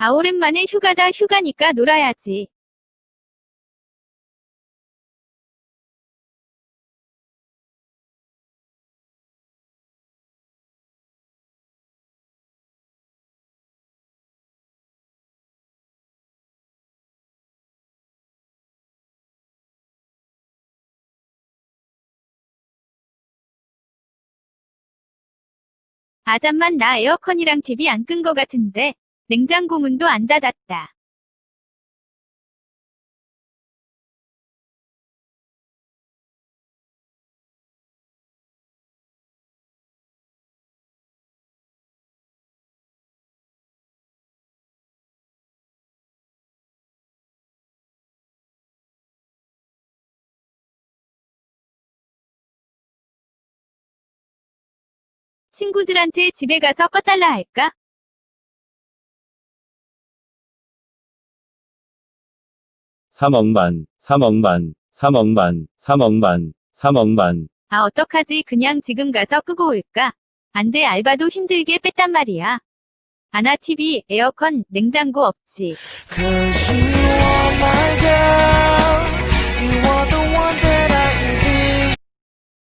아, 오랜만에 휴가다 휴가니까 놀아야지. 아, 잠만 나 에어컨이랑 TV 안 끈 거 같은데. 냉장고 문도 안 닫았다. 친구들한테 집에 가서 꺼달라 할까? 삼억만삼억만삼억만삼억만삼억만 아, 어떡하지? 그냥 지금 가서 끄고 올까? 안 돼, 알바도 힘들게 뺐단 말이야. 아나 TV, 에어컨, 냉장고 없지. Cause you